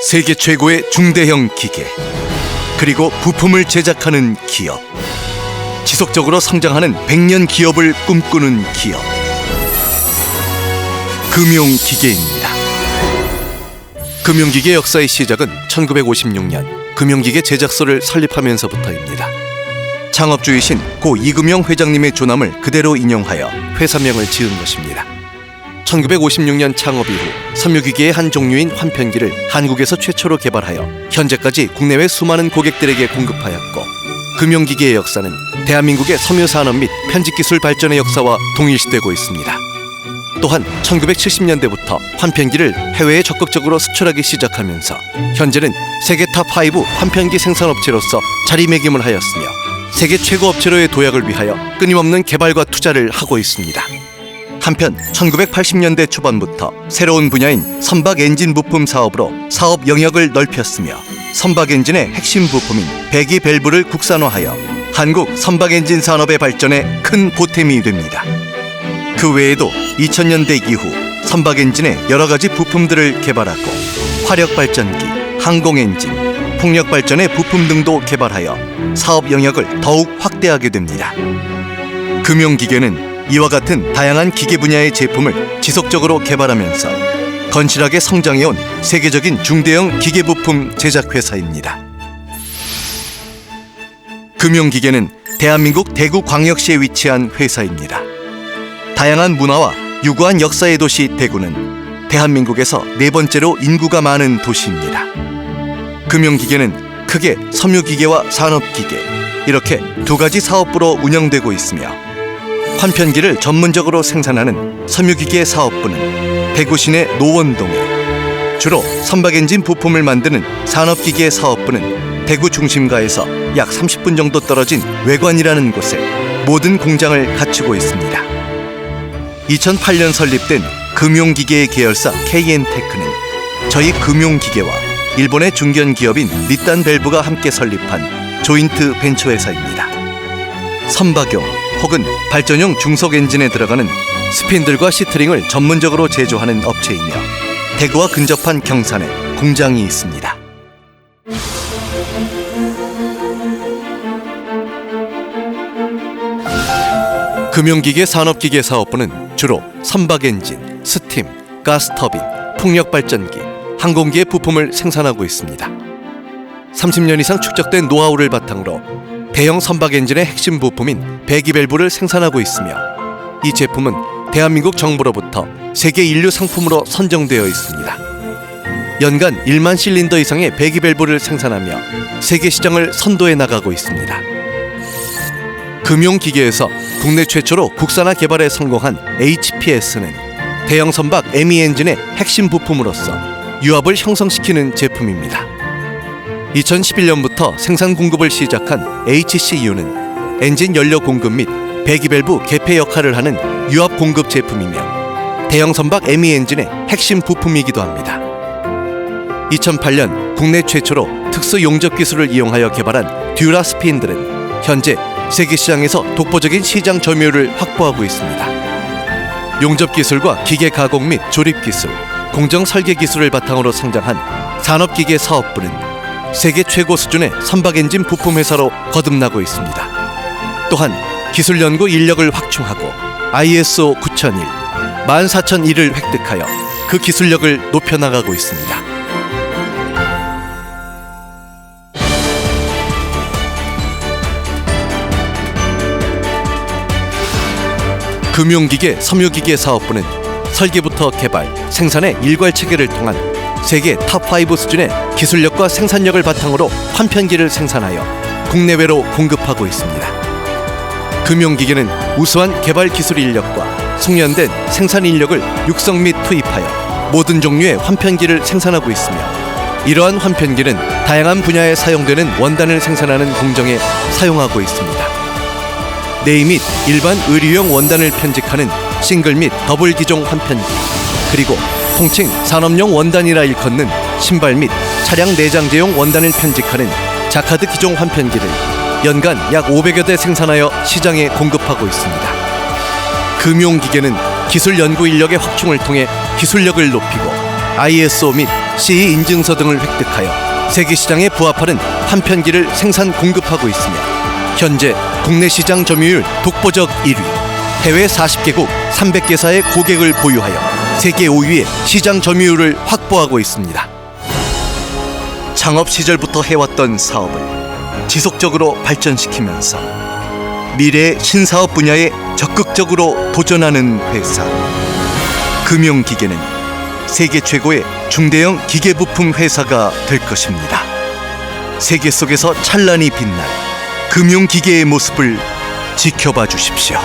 세계 최고의 중대형 기계 그리고 부품을 제작하는 기업 지속적으로 성장하는 백년 기업을 꿈꾸는 기업 금용기계입니다. 금용기계 역사의 시작은 1956년 금용기계 제작소를 설립하면서부터입니다. 창업주이신 고 이금영 회장님의 조남을 그대로 인용하여 회사명을 지은 것입니다. 1956년 창업 이후 섬유기계의 한 종류인 환편기를 한국에서 최초로 개발하여 현재까지 국내외 수많은 고객들에게 공급하였고 금융기계의 역사는 대한민국의 섬유산업 및 편집기술 발전의 역사와 동일시되고 있습니다. 또한 1970년대부터 환편기를 해외에 적극적으로 수출하기 시작하면서 현재는 세계 탑5 환편기 생산업체로서 자리매김을 하였으며 세계 최고 업체로의 도약을 위하여 끊임없는 개발과 투자를 하고 있습니다. 한편 1980년대 초반부터 새로운 분야인 선박 엔진 부품 사업으로 사업 영역을 넓혔으며 선박 엔진의 핵심 부품인 배기 밸브를 국산화하여 한국 선박 엔진 산업의 발전에 큰 보탬이 됩니다. 그 외에도 2000년대 이후 선박 엔진의 여러 가지 부품들을 개발하고 화력 발전기, 항공 엔진, 풍력 발전의 부품 등도 개발하여 사업 영역을 더욱 확대하게 됩니다. 금융기계는 이와 같은 다양한 기계 분야의 제품을 지속적으로 개발하면서 건실하게 성장해온 세계적인 중대형 기계 부품 제작 회사입니다. 금융기계는 대한민국 대구 광역시에 위치한 회사입니다. 다양한 문화와 유구한 역사의 도시 대구는 대한민국에서 네 번째로 인구가 많은 도시입니다. 금융기계는 크게 섬유기계와 산업기계 이렇게 두 가지 사업부로 운영되고 있으며 환편기를 전문적으로 생산하는 섬유기계 사업부는 대구 시내 노원동에 주로 선박엔진 부품을 만드는 산업기계 사업부는 대구 중심가에서 약 30분 정도 떨어진 외관이라는 곳에 모든 공장을 갖추고 있습니다. 2008년 설립된 금융기계의 계열사 KN테크는 저희 금융기계와 일본의 중견 기업인 리딴 밸브가 함께 설립한 조인트 벤처 회사입니다. 선박용 혹은 발전용 중속 엔진에 들어가는 스핀들과 시트링을 전문적으로 제조하는 업체이며 대구와 근접한 경산에 공장이 있습니다. 금융기계 산업기계 사업부는 주로 선박 엔진, 스팀, 가스 터빈, 풍력 발전기, 항공기의 부품을 생산하고 있습니다. 30년 이상 축적된 노하우를 바탕으로 대형 선박 엔진의 핵심 부품인 배기 밸브를 생산하고 있으며 이 제품은 대한민국 정부로부터 세계 인류 상품으로 선정되어 있습니다. 연간 1만 실린더 이상의 배기 밸브를 생산하며 세계 시장을 선도해 나가고 있습니다. 금융기계에서 국내 최초로 국산화 개발에 성공한 HPS는 대형 선박 에미 엔진의 핵심 부품으로서 유압을 형성시키는 제품입니다. 2011년부터 생산 공급을 시작한 HCU는 엔진 연료 공급 및 배기 밸브 개폐 역할을 하는 유압 공급 제품이며 대형 선박 에미 엔진의 핵심 부품이기도 합니다. 2008년 국내 최초로 특수 용접 기술을 이용하여 개발한 듀라 스핀들은 현재 세계 시장에서 독보적인 시장 점유율을 확보하고 있습니다. 용접 기술과 기계 가공 및 조립 기술, 공정 설계 기술을 바탕으로 성장한 산업기계 사업부는 세계 최고 수준의 선박 엔진 부품 회사로 거듭나고 있습니다. 또한 기술 연구 인력을 확충하고 ISO 9001, 14001을 획득하여 그 기술력을 높여나가고 있습니다. 금융기계 섬유기계 사업부는 설계부터 개발, 생산의 일괄 체계를 통한 세계 탑5 수준의 기술력과 생산력을 바탕으로 환편기를 생산하여 국내외로 공급하고 있습니다. 금융기계는 우수한 개발 기술 인력과 숙련된 생산 인력을 육성 및 투입하여 모든 종류의 환편기를 생산하고 있으며 이러한 환편기는 다양한 분야에 사용되는 원단을 생산하는 공정에 사용하고 있습니다. 네이 및 일반 의류용 원단을 편직하는 싱글 및 더블 기종 환편기 그리고 통칭 산업용 원단이라 일컫는 신발 및 차량 내장재용 원단을 편직하는 자카드 기종 환편기를 연간 약 500여 대 생산하여 시장에 공급하고 있습니다. 금용기계는 기술 연구 인력의 확충을 통해 기술력을 높이고 ISO 및 CE 인증서 등을 획득하여 세계 시장에 부합하는 판편기를 생산 공급하고 있으며 현재 국내 시장 점유율 독보적 1위, 해외 40개국 300개사의 고객을 보유하여 세계 5위의 시장 점유율을 확보하고 있습니다. 창업 시절부터 해왔던 사업을 지속적으로 발전시키면서 미래의 신사업 분야에 적극적으로 도전하는 회사. 금융기계는 세계 최고의 중대형 기계 부품 회사가 될 것입니다. 세계 속에서 찬란히 빛날 금융기계의 모습을 지켜봐 주십시오.